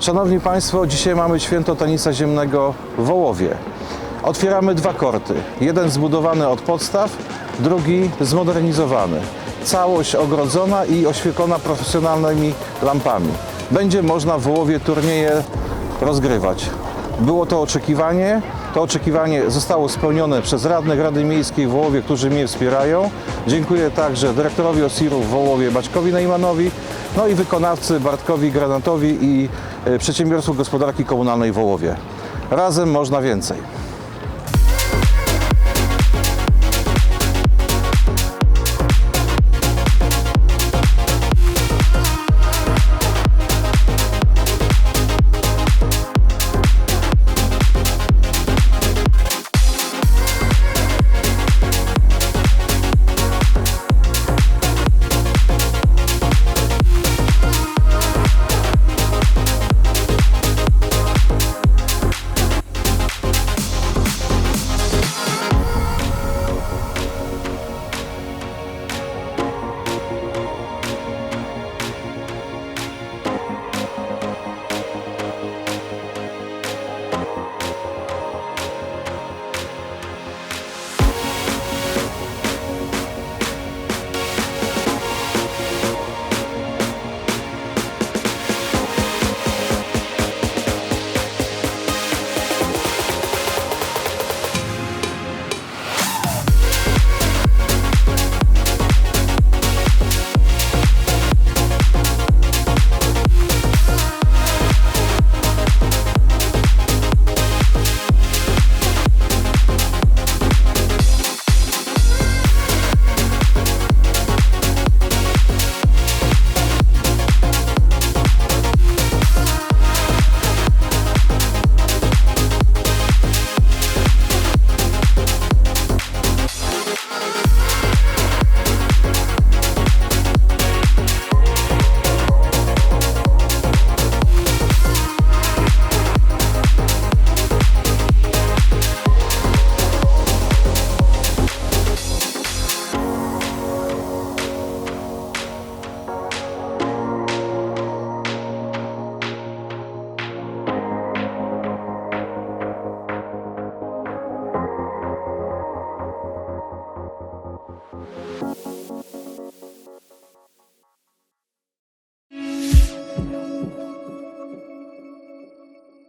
Szanowni Państwo, dzisiaj mamy święto tenisa ziemnego w Wołowie. Otwieramy dwa korty. Jeden zbudowany od podstaw, drugi zmodernizowany. Całość ogrodzona i oświetlona profesjonalnymi lampami. Będzie można w Wołowie turnieje rozgrywać. Było to oczekiwanie. To oczekiwanie zostało spełnione przez radnych Rady Miejskiej w Wołowie, którzy mnie wspierają. Dziękuję także dyrektorowi OSIR-u w Wołowie Baćkowi Najmanowi, no i wykonawcy Bartkowi Granatowi i e, przedsiębiorstwu gospodarki komunalnej w Wołowie. Razem można więcej.